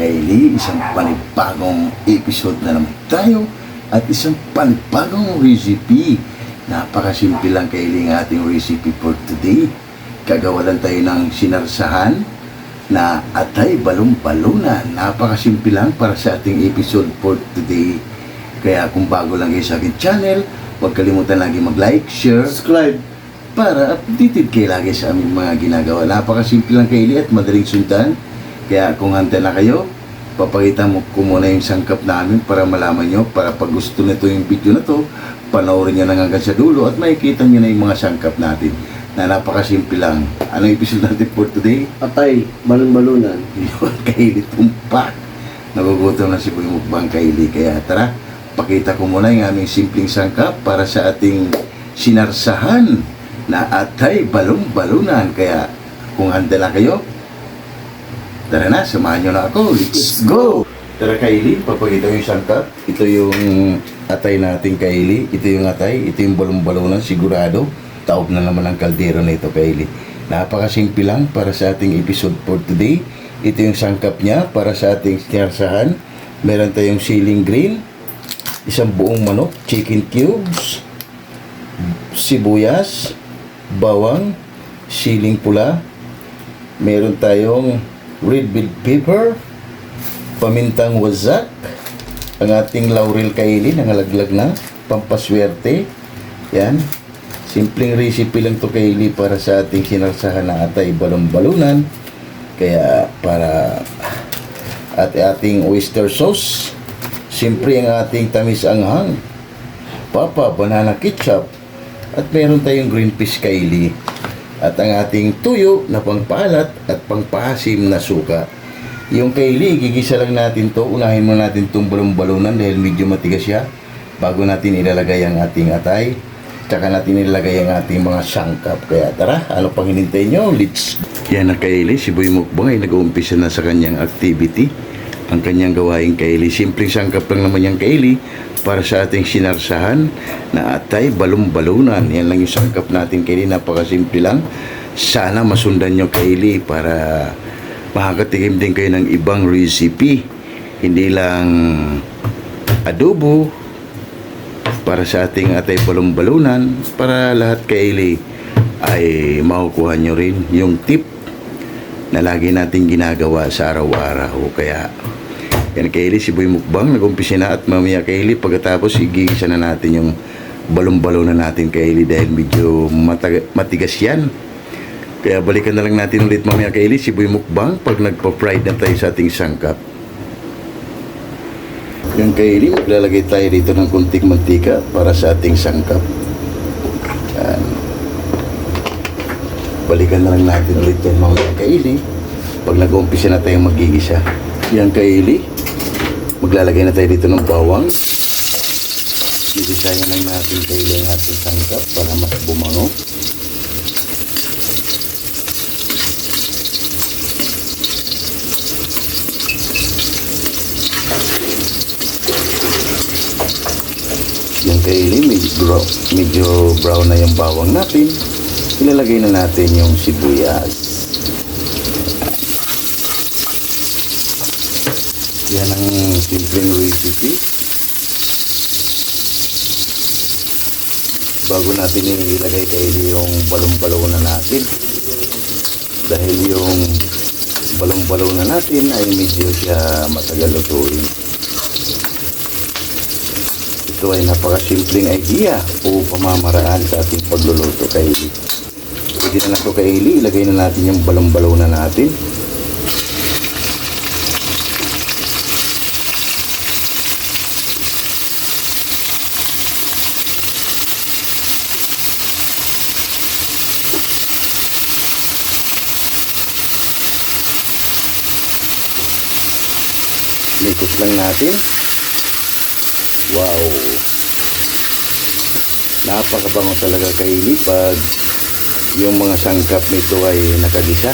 Kaili, isang panibagong episode na naman tayo at isang panibagong recipe. Napakasimple lang Kaili ng ating recipe for today. Gagawa lang tayo ng sinarsahan na atay balong-balunan. Napakasimple lang para sa ating episode for today. Kaya kung bago lang kayo sa aking channel, huwag kalimutan lagi mag-like, share, Subscribe. para updated kayo lagi sa aming mga ginagawa. Napakasimple lang kaili at madaling sundan. Kaya kung handa na kayo, papakita mo ko muna yung sangkap namin para malaman nyo, para pag gusto nito yung video na to, panoorin nyo na hanggang sa dulo at makikita nyo na yung mga sangkap natin na napakasimple lang. Anong episode natin for today? Atay. Balon-balunan. Yun, kaili tumpak. Nagugutom na si Boy Mukbang kaili. Kaya tara, pakita ko muna yung aming simpleng sangkap para sa ating sinarsahan na atay balong-balunan. Kaya kung handa na kayo, tara na, samahan nyo na ako. Let's go! Tara Kaili, papakita ko yung sangkap. Ito yung atay nating Kaili. Ito yung atay. Ito yung balong-balunan, sigurado. Taob na naman ang kaldero na ito Kaili. Napakasimple lang para sa ating episode for today. Ito yung sangkap niya para sa ating sinarsahan. Meron tayong ceiling green, isang buong manok, chicken cubes, sibuyas, bawang, siling pula, meron tayong red bell pepper, pamintang wazak, ang ating laurel kaili, nangalaglag na, pampaswerte, yan. Simpleng recipe lang to kaili para sa ating sinarsahan na atay balon-balunan. Kaya para at ating oyster sauce, siyempre ang ating tamis anghang, papa, banana ketchup, at meron tayong green fish kaili. At ang ating tuyo na pangpaalat at pangpasim na suka. Yung kaili, gigisa lang natin to. Unahin muna natin itong balong-balunan dahil medyo matigas siya bago natin ilalagay ang ating atay. Tsaka natin ilalagay ang ating mga sangkap. Kaya tara, ano pang hinintay nyo? Let's Yan na kaili, si Boy Mukbang ay nag-uumpisa na sa kanyang activity. Ang kanyang gawaing kaili. Simpleng sangkap lang naman yung kaili para sa ating sinarsahan na atay balong-balunan. Yan lang yung sangkap natin kaili. Napakasimple lang. Sana masundan nyo kaili para makakatikim din kayo ng ibang recipe. Hindi lang adobo para sa ating atay balong-balunan para lahat kaili ay makukuha nyo rin yung tip na lagi natin ginagawa sa araw-araw. Kaya yan kaili si Boy Mukbang nag-umpisa na at mamaya kaili pagkatapos igigisa na natin yung balong-balunan natin kaili dahil medyo matigas yan. Kaya balikan na lang natin ulit mamaya kay Eli, si Boy Mukbang pag nagpa-fried na tayo sa ating sangkap. Yan kay Eli, maglalagay tayo dito ng kunting mantika para sa ating sangkap. Yan. Balikan na lang natin ulit yan mamaya kay Eli pag nag-umpisa na tayong magigisa. Yan kay Eli, maglalagay na tayo dito ng bawang. Gigisayan lang natin kay Eli ang ating sangkap para mas bumango. Yan kay Eli, medyo, medyo brown na yung bawang natin. Ilalagay na natin yung sibuyas. Yan ang simpleng recipe. Bago natin ilagay kay yung balong-balaw na natin. Dahil yung balong-balaw na natin ay medyo siya matagal lutuin. Ito ay napakasimpleng idea o pamamaraan sa ating pagluluto kay Eli. Pwede na na ito kay Eli, ilagay na natin yung balong-balaw na natin. Mikos lang natin. Wow! Napakabango talaga kaili pag yung mga sangkap nito ay nakagisa.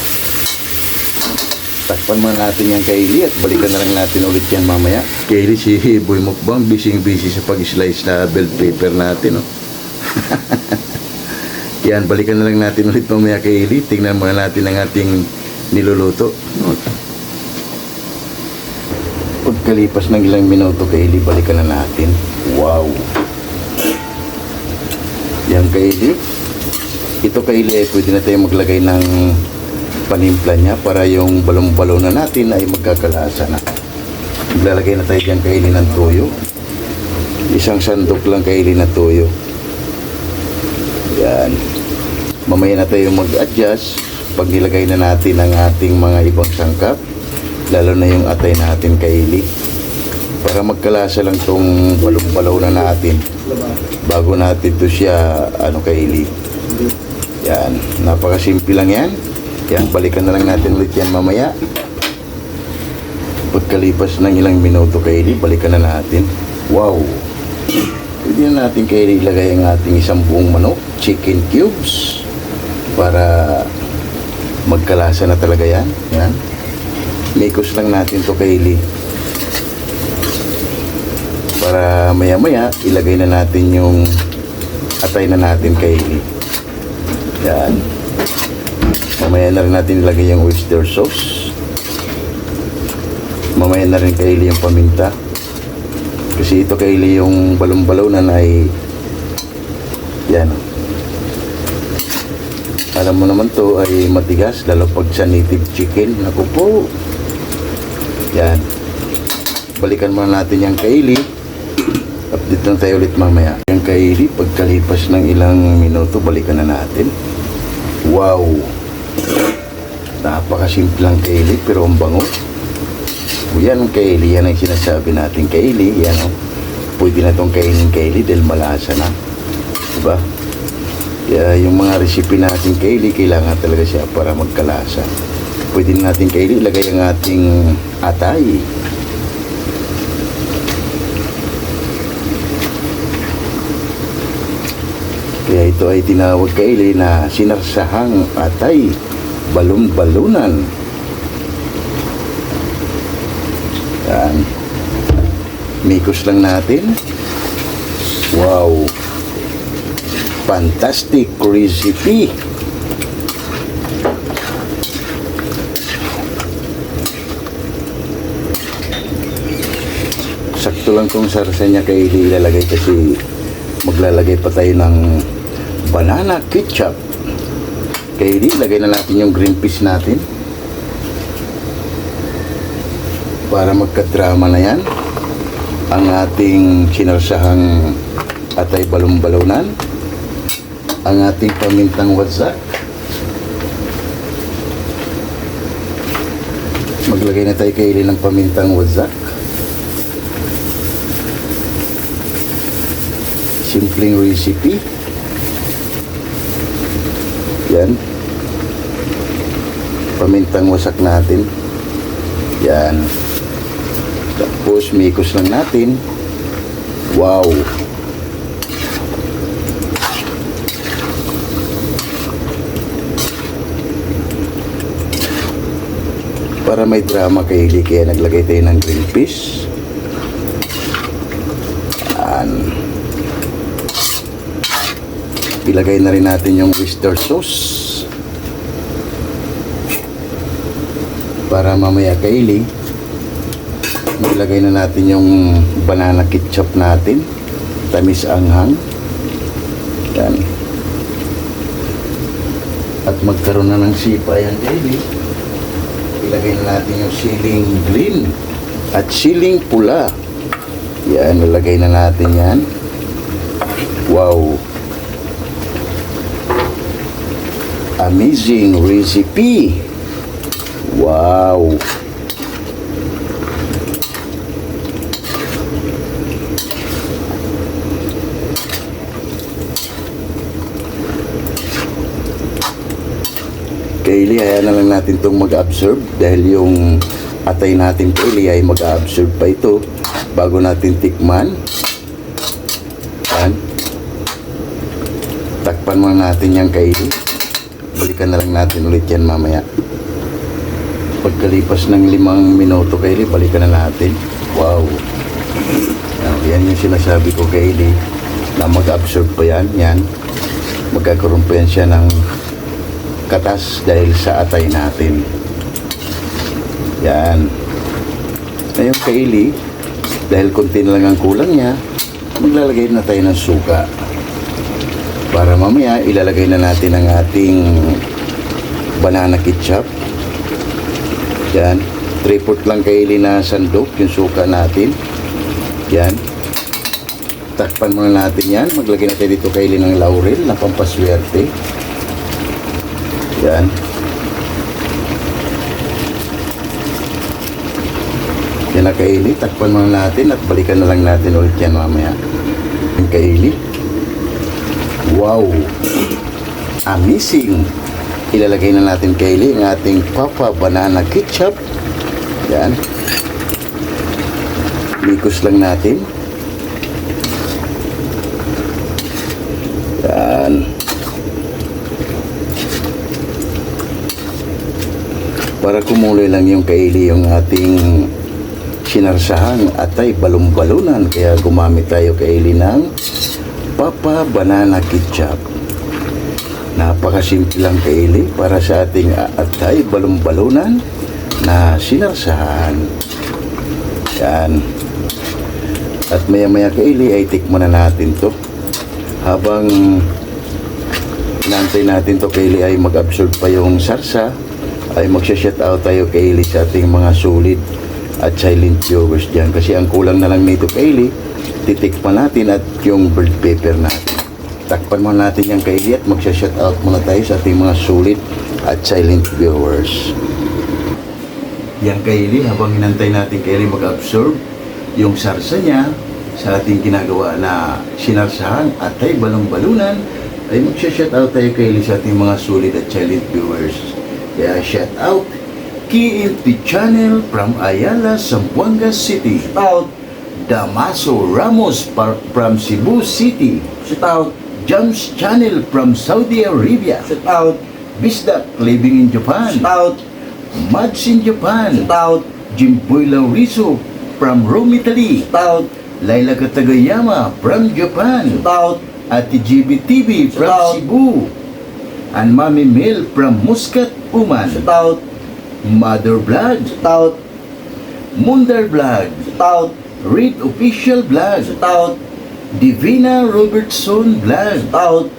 Takpan muna natin yung kaili at balikan na lang natin ulit yan mamaya. Kaili si Boy Mukbang busy busy sa pag-slice na bell pepper natin. Oh. yan, balikan na lang natin ulit mamaya kaili. Tingnan muna natin ang ating niluluto. Oh. Pagkalipas ng ilang minuto Kaylee, balikan na natin. Wow! Yan Kaylee. Ito Kaylee ay pwede na tayo maglagay ng panimpla niya para yung balong-balon na natin ay magkakalasa na. Maglalagay na tayo dyan Kaylee ng tuyo. Isang sandok lang Kaylee na tuyo. Yan. Mamaya na tayo mag-adjust pag nilagay na natin ang ating mga ibang sangkap. Lalo na yung atay natin Kaylee. Para magkalasa lang tong balong-balaw na natin bago natin to siya ano Kaylee. Yan. Napakasimple lang yan. Yan. Balikan na lang natin ulit yan mamaya. Pagkalipas ng ilang minuto Kaylee, balikan na natin. Wow! Pwede na natin Kaylee ilagay ang ating isang buong manok, chicken cubes, para magkalasa na talaga yan. Yan. Mikos lang natin to Kaylee. Para maya-maya, ilagay na natin yung atay na natin Kaylee. Yan. Mamaya na rin natin ilagay yung oyster sauce. Mamaya na rin Kaylee yung paminta. Kasi ito Kaylee yung balong-balaw na ay yan. Alam mo naman to ay matigas lalo pag sa native chicken. Naku po. Yan. Balikan muna natin yung Kaylee. Update lang tayo ulit mamaya. Yung Kaylee, pagkalipas ng ilang minuto, balikan na natin. Wow! Napakasimple lang Kaylee, pero ang bango. Yan ang Kaylee, yan ang sinasabi natin Kaylee. Yan o. Pwede na itong kainin Kaylee dahil malasa na. Diba? Kaya yung mga recipe natin Kaylee, kailangan talaga siya para magkalasa. Pwede na natin Kaylee ilagay ang ating atay. Kaya ito ay tinawag Kaylee na sinarsahang atay, balon-balunan. Yan. Mikos lang natin. Wow. Fantastic recipe. Sakto lang tong sarsa niya kay ilalagay kasi maglalagay pa tayo ng banana ketchup. Kaya ilagay na natin yung green peas natin. para magka-drama na yan ang ating sinarsahang atay balong-balunan ang ating pamintang wazak maglagay na tayo kaili ng pamintang wazak simpleng recipe yan pamintang wasak natin yan tapos, mikos lang natin. Wow! Para may drama kay Ili, kaya naglagay tayo ng green peas. Ilagay na rin natin yung oyster sauce. Para mamaya kay Ili, Ilagay na natin yung banana ketchup natin. Tamis anghang. Yan. At magkaroon na ng sipa yan, baby. Ilagay na natin yung siling green at siling pula. Yan, ilagay na natin yan. Wow. Amazing recipe. Wow. Kaylee, hayaan na lang natin itong mag-absorb dahil yung atay natin Kaylee ay mag-absorb pa ito bago natin tikman. Yan. Takpan muna natin yan Kaylee. Balikan na lang natin ulit yan mamaya. Pagkalipas ng limang minuto Kaylee, balikan na natin. Wow. Yan, yan yung sinasabi ko Kaylee na mag-absorb pa yan. Yan. Magkakaroon pa yan siya ng katas dahil sa atay natin. Yan. Ngayon kaili, dahil konti na lang ang kulang niya, maglalagay na tayo ng suka. Para mamaya ilalagay na natin ang ating banana ketchup. Yan. 3 lang kaili na sandok yung suka natin. Yan. Takpan muna natin yan. Maglagay na tayo dito kaili ng laurel na pampaswerte. Yan. Yan na kaili. Takpan muna natin at balikan na lang natin ulit yan mamaya. Yung kaili. Wow! Amazing! Ilalagay na natin kaili ang ating Papa Banana Ketchup. Yan. Mikos lang natin. Yan. Para kumuloy lang yung kaili yung ating sinarsahan at ay balong-balunan. Kaya gumamit tayo kaili ng Papa Banana Ketchup. Napakasimple lang kaili para sa ating atay balong-balunan na sinarsahan. Yan. At maya-maya kaili ay tikman na natin to. Habang inaantay natin to kaili ay mag-absorb pa yung sarsa, ay magsha-shout out tayo kaili sa ating mga sulit at silent viewers dyan. Kasi ang kulang na lang nito kaili, titikman natin at yung bird pepper natin. Takpan muna natin yung kaili at magsha-shout out muna tayo sa ating mga sulit at silent viewers. Yang kaili, habang hinantay natin kaili mag-absorb yung sarsa niya sa ating ginagawa na sinarsahan at ay balong-balunan, ay magsha-shout out tayo kaili sa ating mga sulit at silent viewers. Kaya shout out KMT Channel from Ayala, Zamboanga City. Out Damaso Ramos from Cebu City. Shout out Jams Channel from Saudi Arabia. Shout out Bisdak living in Japan. Shout out Mads in Japan. Shout out Jimboy Lauriso from Rome, Italy. Shout out Laila Katagayama from Japan. Shout out Ate GBTV from out. Cebu. And Mami Mel from Muscat, Oman. Shout out, Mother Vlog, shout out, Mundar Vlog, shout out, Read Official Vlog, shout out, Divina Robertson Vlog, shout out,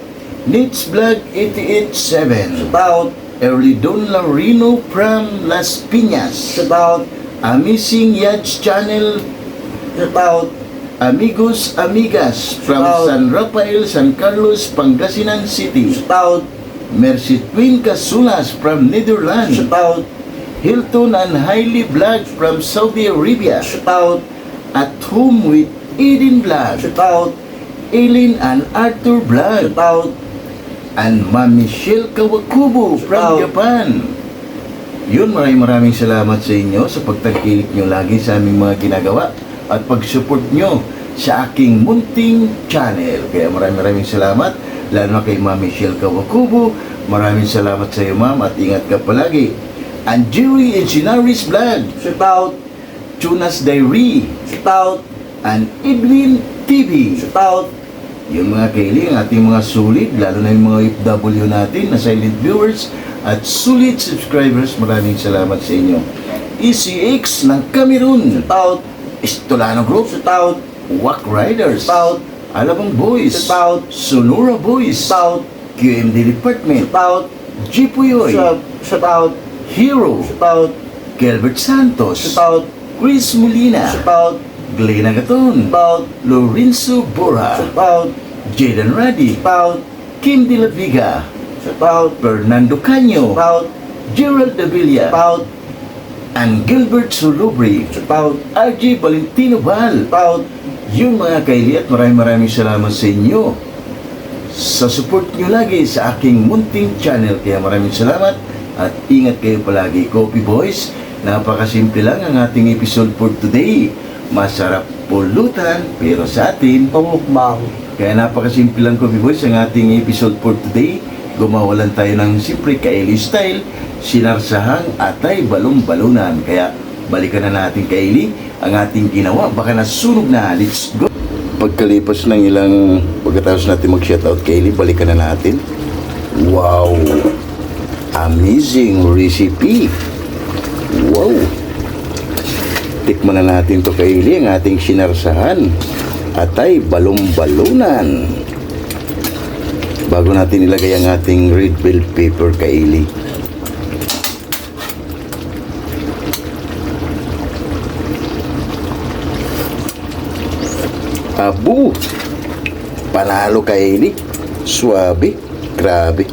Nits Vlog 887, shout out, Early Don Larino from Las Piñas, shout out, Amazing Yads Channel, shout out, Amigos Amigas from. San Rafael, San Carlos, Pangasinan City, shout out, Mercy Twin Casulas from Netherlands, shout out, Hilton and Hailey Vlog from Saudi Arabia, shout out, At Home with Eden Vlog, shout out, Eileen and Arthur Vlog, shout out, and Ma'am Michelle Kawakubo from out. Japan. Yun, maraming maraming salamat sa inyo sa pagtangkilik nyo lagi sa aming mga ginagawa at pag-support nyo sa aking munting channel. Kaya maraming maraming salamat, lalo na kay Ma'am Michelle Kawakubo. Maraming salamat sa iyo, Ma'am, at ingat ka palagi. And Jerry and Sinaris Vlog, shout out, Tunas Diary, shout out, and Edwin TV. shout out, Yung mga kaili, ang ating mga sulit, lalo na yung mga FW natin na silent viewers at sulit subscribers, maraming salamat sa inyo. ECX ng Cameroon, shout out, Estolano Group, shout out, Wack Riders, shout out, Alabang Boys, Shout out. Sonora Boys, shout out, QMD Department, shout out, Jipuyoy, shout shout out, Hero, shout out, Gilbert Santos, shout out, Chris Molina, shout out, Glenn Agaton, shout out, Lorenzo Bora, shout out, Jaden Radi, shout out, Kim De La Viga, shout out, Fernando Canyo, shout out, Gerald Davilla, shout out, and Gilbert Sulubri, shout out, RJ Valentino Val, shout out, yung mga kaili at maraming maraming salamat sa inyo. Sa support nyo lagi sa aking munting channel. Kaya maraming salamat at ingat kayo palagi. Coffee Boys, napakasimple lang ang ating episode for today. Masarap pulutan pero sa atin pamukbang, Kaya napakasimple lang Coffee Boys ang ating episode for today. Gumawa lang tayo ng simple kaili style, sinarsahang atay balong-balunan. Kaya balikan na natin kaili ang ating ginawa. Baka nasunog na. Let's go! Pagkalipas ng ilang pagkatapos natin mag-shoutout kaili, balikan na natin. Wow! Amazing recipe! Wow! Tikman na natin to kaili ang ating sinarsahan. Atay balong-balunan. Bago natin ilagay ang ating red bell pepper kaili. Abu! Panalo kaili. Suwabe. Grabe.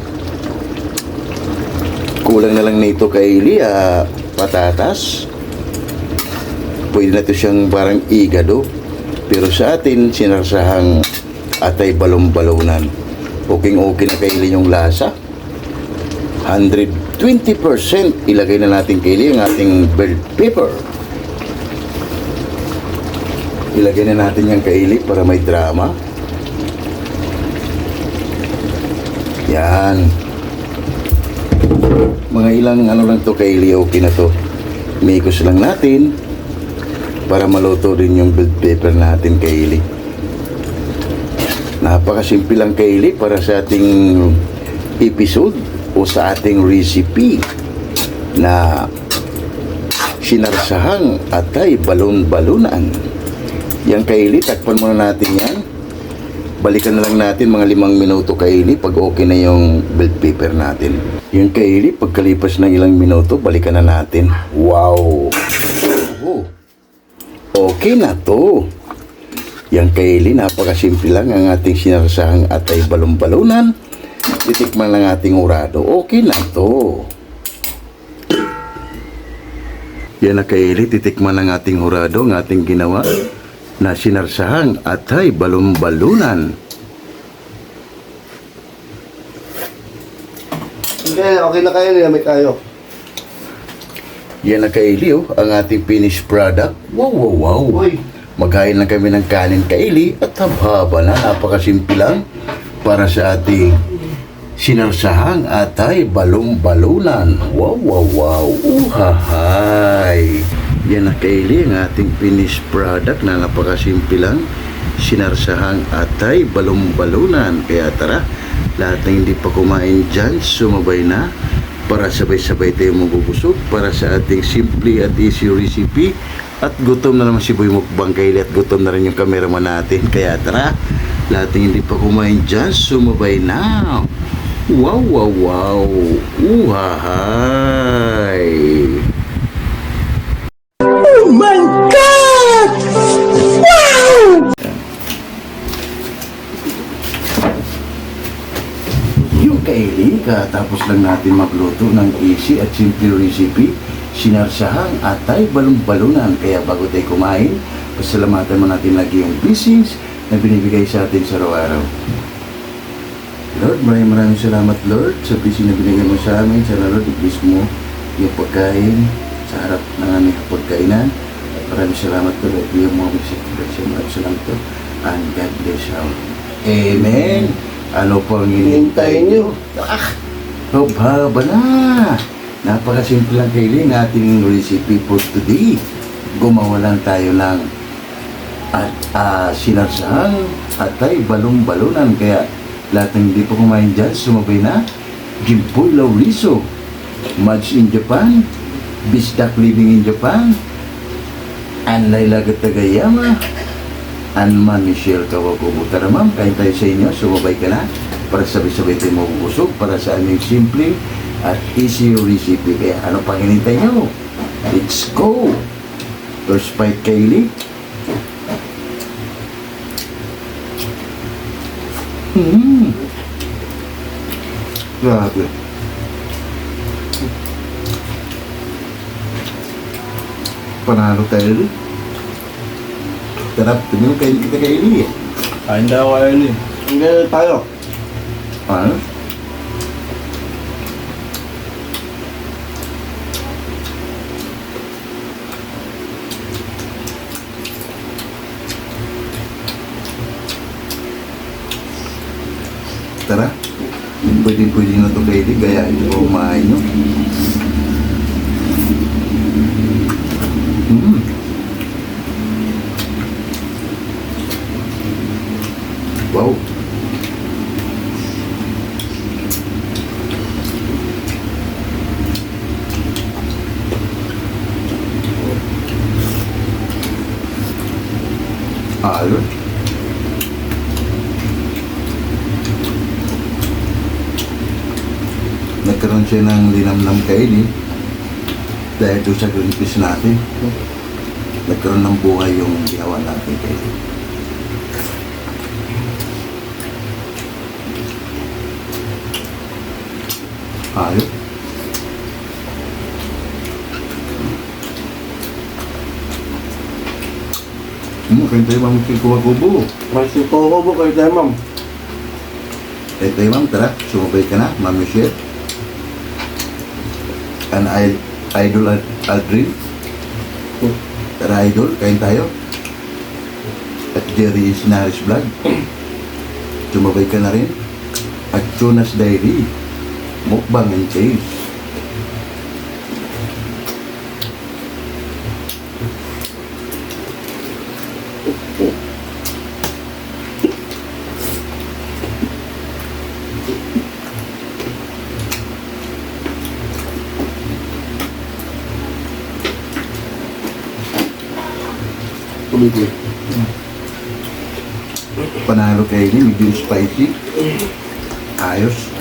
Kulang na lang nito kaili. Ah, patatas. Pwede na to siyang parang igado. Pero sa atin, sinarsahang atay balong-balunan. Okay-okay na kaili yung lasa. 120% ilagay na natin kaili ang ating bell pepper. Ilagay na natin yung kaili para may drama. Yan. Mga ilang ano lang to kaili, okay na to. Mikos lang natin para maluto din yung bell pepper natin kaili. Napakasimple lang kaili para sa ating episode o sa ating recipe na sinarsahang atay balon-balunan. Yang kaili, takpan muna natin yan. Balikan na lang natin mga limang minuto kaili pag okay na yung bell pepper natin. Yung kaili, pagkalipas ng ilang minuto, balikan na natin. Wow! Oh. Okay na to. Yang kaili, napakasimple lang ang ating sinarsahang atay balon-balunan. Titikman lang ating urado. Okay na to. Yan na kaili, titikman ng ating hurado, ang ating ginawa na sinarsahang atay balon-balunan. Hindi, okay na kayo. Lamig kayo. Yan na kaili, oh, ang ating finished product. Wow, wow, wow. Uy. Maghain lang kami ng kanin kaili at haba na, napakasimple lang para sa ating sinarsahang atay balong-balunan. Wow, wow, wow. Uhahay. Yan na kaili ang ating finished product na napakasimple lang. Sinarsahang atay balong-balunan. Kaya tara, lahat ng hindi pa kumain dyan, sumabay na. Para sabay-sabay tayo mabubusog para sa ating simple at easy recipe. At gutom na naman si Boy Mukbang Kaili at gutom na rin yung cameraman natin. Kaya tara lahat ng hindi pa kumain dyan sumabay na. Wow wow wow. Uhahay Yung kaili, katapos lang natin magluto ng easy at simple recipe, sinarsahang atay balong-balunan. Kaya bago tayo kumain, pasalamatan mo natin lagi yung blessings na binibigay sa atin sa araw-araw. Lord, maraming maraming salamat Lord sa blessing na binigay mo sa amin. Sana Lord, i-bless mo yung pagkain sa harap ng aming pagkainan. Maraming salamat to Lord. Yung mga blessing. Maraming salamat to. And God bless you. Amen. Ano pang hinihintay nyo? Ah, haba na. Napakasimple lang kaili ng ating recipe for today. Gumawa lang tayo ng at uh, sinarsahang atay balong-balunan. Kaya lahat ng hindi pa kumain dyan, sumabay na. Gimpoy Lauriso, Mads in Japan, Bisdak Living in Japan, and Laila Gatagayama, Anman Michelle Kawakubo. Tara ma'am, kain tayo sa inyo. Sumabay ka na para sabay-sabay tayo mabubusog para sa aming simple at easy recipe. Kaya ano pang hinintay nyo? Let's go! First bite Kaylee. Hmm. Grabe. Panalo tayo rin. Tara, tumingin kayo kita kay Eli eh. Hindi ako kayo ni. Hindi tayo. Ano? Tara, pwede-pwede na ito kayo gaya ito kumain nyo. Mm. Wow. nagkaroon siya ng linamnam kainin dahil doon sa green peas natin. Nagkaroon ng buhay yung ginawa natin kainin. Ayos. Hmm, kaya tayo mamukil kuha-kubo. May sipo ko po kayo tayo, ma'am. Eh, tayo ma'am, tara, sumabay ka na, Ma'am Michelle. An idol Al- Aldrin. Tara, idol, kain tayo. At Jerry Snaris Vlog. Sumabay ka na rin. At Jonas Diary. Mukbang and Taste. Mo. Panalo kayo ni medium spicy. Ayos.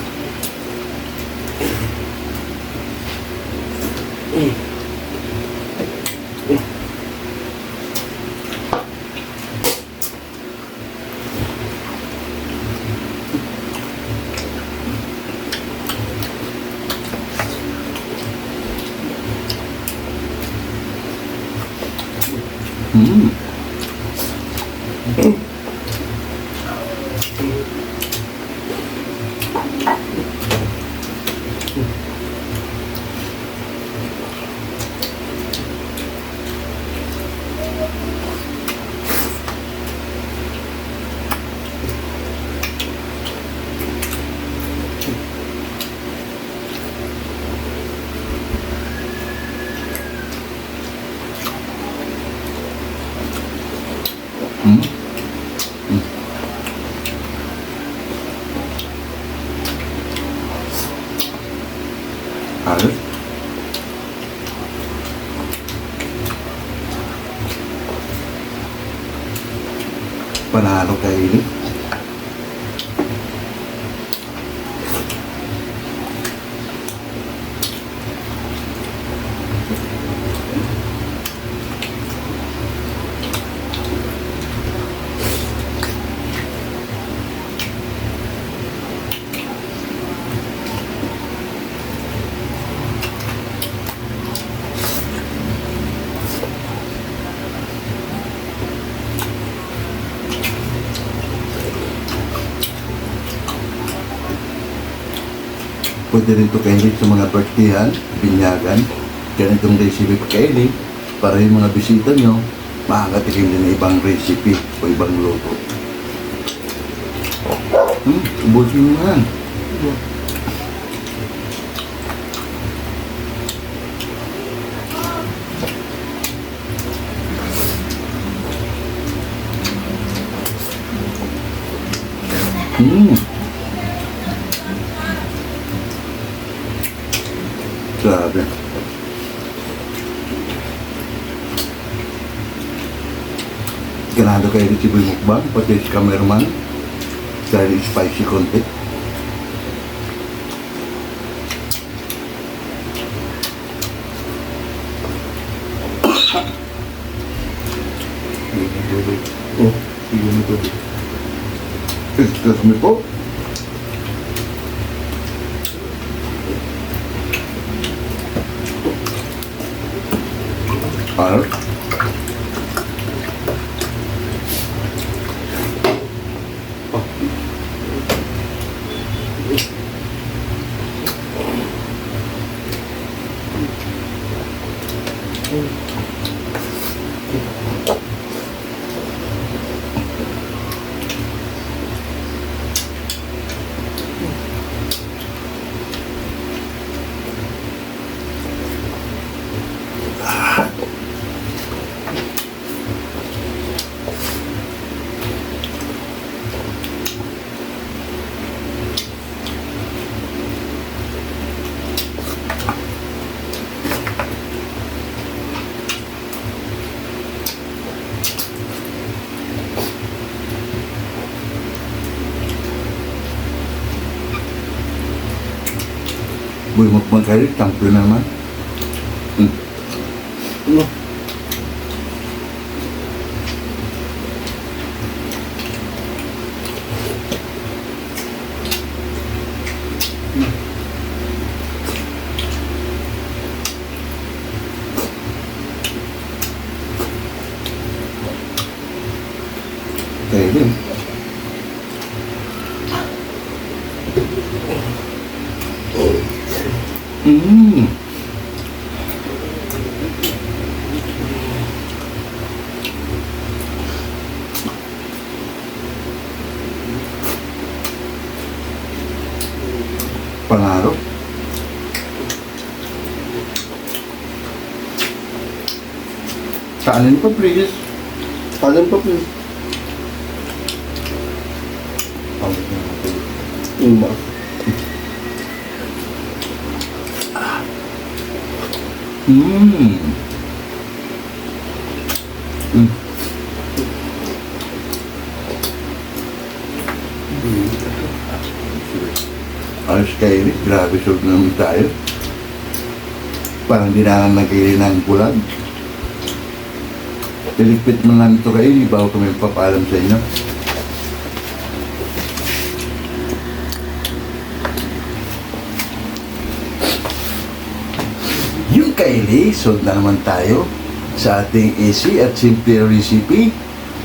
Panalo kayo Pwede rin ito kainin sa mga birthdayhan, binyagan. Ganitong recipe pa kainin para yung mga bisita nyo makakatikim din ng ibang recipe o ibang luto. Hmm, ubusin mo yan. Hmm. Ganado kayo rin si Boy Mukbang, pati si cameraman. Dahil spicy konti. soon. Boy, magmagkalit, champion naman. Mm. Ano? Kaya din. Mm. Pangarap. Kanin pa, please. Kanin pa please. Pangit na natin. Yung ba? Mm. Mm. Ayos kayo, grabe naman tayo. Parang di na lang nagkaili ng bulag. Piligpit mo lang ito kayo, di ba ako kami papaalam sa inyo? Yung kaili, sold na naman tayo sa ating easy at simple recipe.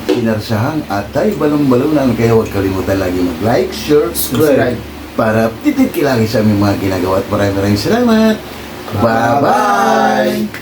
Inarsahang atay balong-balong na kaya huwag kalimutan lagi mag-like, share, subscribe para titit lagi sa aming mga ginagawa at maraming maraming salamat. Bye-bye!